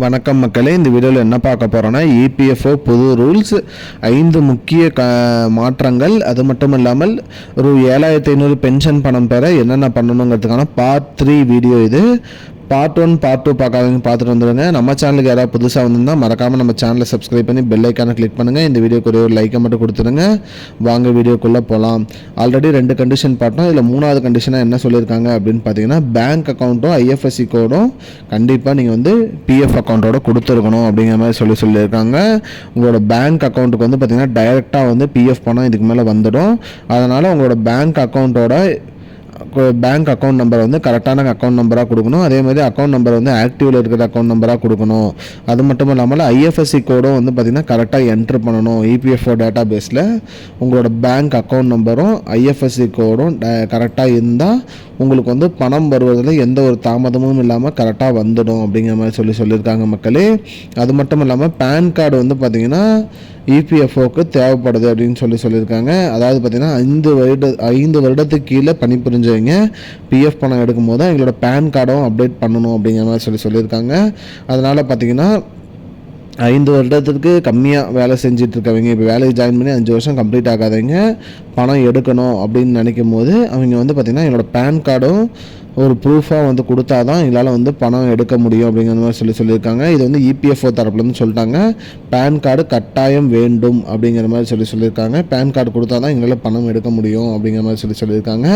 வணக்கம் மக்களே இந்த வீடியோவில் என்ன பார்க்க போகிறோன்னா இபிஎஃப்ஓ புது ரூல்ஸ் ஐந்து முக்கிய க மாற்றங்கள் அது மட்டும் இல்லாமல் ஒரு ஏழாயிரத்தி ஐநூறு பென்ஷன் பணம் பெற என்னென்ன பண்ணணுங்கிறதுக்கான பார்ட் த்ரீ வீடியோ இது. பார்ட் ஒன் பார்ட் டூ பார்க்காதவங்க பார்த்துட்டு வந்துடுங்க. நம்ம சேனலுக்கு யாராவது புதுசாக வந்திருந்தால் மறக்காமல் நம்ம சேனலை சப்ஸ்கிரைப் பண்ணி பெல் ஐக்கானை கிளிக் பண்ணுங்கள் இந்த வீடியோக்கு ஒரே ஒரு லைக்கை மட்டும் கொடுத்துருங்க வாங்க வீடியோக்குள்ளே போகலாம் ஆல்ரெடி ரெண்டு கண்டிஷன் பார்த்தோம் இதில் மூணாவது கண்டிஷனாக என்ன சொல்லியிருக்காங்க அப்படின்னு பார்த்தீங்கன்னா பேங்க் அக்கௌண்ட்டும் ஐஎஃப்எஸ்சி கோடும் கண்டிப்பாக நீங்கள் வந்து பிஎஃப் அக்கௌண்ட்டோட கொடுத்துருக்கணும் அப்படிங்கிற மாதிரி சொல்லி சொல்லியிருக்காங்க. உங்களோட பேங்க் அக்கௌண்ட்டுக்கு வந்து பார்த்தீங்கன்னா டைரெக்டாக வந்து பிஎஃப் பணம் இதுக்கு மேலே வந்துடும். அதனால் உங்களோட பேங்க் அக்கௌண்ட்டோட பேங்க் அக்கௌண்ட் நம்பர் வந்து கரெக்டான அக்கௌண்ட் நம்பராக கொடுக்கணும். அதே மாதிரி அக்கௌண்ட் நம்பர் வந்து ஆக்டிவில் இருக்கிற அக்கௌண்ட் நம்பராக கொடுக்கணும். அது மட்டும் இல்லாமல் ஐஎஃப்எஸ்சி கோடும் வந்து பார்த்திங்கன்னா கரெக்டாக என்ட்ரு பண்ணணும். இபிஎஃப்ஓ டேட்டா பேஸில் உங்களோட பேங்க் அக்கௌண்ட் நம்பரும் ஐஎஃப்எஸ்சி கோடும் கரெக்டாக இருந்தால் உங்களுக்கு வந்து பணம் வருவதில் எந்த ஒரு தாமதமும் இல்லாமல் கரெக்டாக வந்துடும் அப்படிங்கிற மாதிரி சொல்லி சொல்லியிருக்காங்க மக்களே. அது மட்டும் இல்லாமல் பேன் கார்டு வந்து பார்த்திங்கன்னா இபிஎஃப்ஓக்கு தேவைப்படுது அப்படின்னு சொல்லி சொல்லியிருக்காங்க. அதாவது பார்த்திங்கன்னா ஐந்து வருட ஐந்து வருடத்துக்கு கீழே பணிபுரிஞ்சவங்க பிஎஃப் பணம் எடுக்கும் போது எங்களோட பேன் கார்டும் அப்டேட் பண்ணணும் அப்படிங்கிற மாதிரி சொல்லி சொல்லியிருக்காங்க. அதனால் பார்த்திங்கன்னா ஐந்து வருடத்துக்கு கம்மியாக வேலை செஞ்சுட்டு இருக்கவங்க இப்போ வேலைக்கு ஜாயின் பண்ணி அஞ்சு வருஷம் கம்ப்ளீட் ஆகாதவங்க பணம் எடுக்கணும் அப்படின்னு நினைக்கும் போது அவங்க வந்து பார்த்திங்கன்னா என்னோட பேன் கார்டும் ஒரு ப்ரூஃபாக வந்து கொடுத்தா தான் எங்களால் வந்து பணம் எடுக்க முடியும் அப்படிங்கிற மாதிரி சொல்லி சொல்லியிருக்காங்க. இது வந்து இபிஎஃப்ஓ தரப்புலேருந்து சொல்லிட்டாங்க. பேன் கார்டு கட்டாயம் வேண்டும் அப்படிங்கிற மாதிரி சொல்லி சொல்லியிருக்காங்க. பேன் கார்டு கொடுத்தா தான் எங்களால் பணம் எடுக்க முடியும் அப்படிங்கிற மாதிரி சொல்லி சொல்லியிருக்காங்க.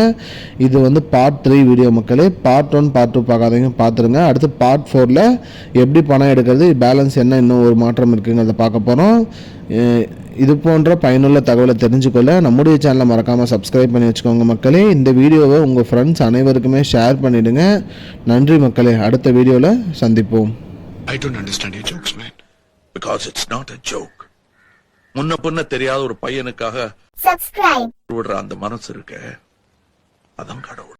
இது வந்து பார்ட் த்ரீ வீடியோ மக்களே. பார்ட் ஒன் பார்ட் டூ பார்க்காதீங்க பார்த்துருங்க. அடுத்து பார்ட் ஃபோரில் எப்படி பணம் எடுக்கிறது பேலன்ஸ் என்ன இன்னும் ஒரு மாற்றம் இருக்குங்கிறத பார்க்க போகிறோம் இது போன்ற பயனுள்ள தகவலை தெரிஞ்சுக்கொள்ள நம்முடைய சேனலை மறக்காமல் சப்ஸ்கிரைப் பண்ணி வச்சுக்கோங்க மக்களே. இந்த வீடியோவை உங்கள் ஃப்ரெண்ட்ஸ் அனைவருக்குமே ஷேர் பண்ணிவிடுங்க நன்றி மக்களே. அடுத்த வீடியோவில் சந்திப்போம். I don't understand your jokes, man. Because it's not a joke. முன்ன பின்ன தெரியாத ஒரு பையனுக்காக subscribe. விடுற அந்த மனசு இருக்க. அதான் கடவுள்.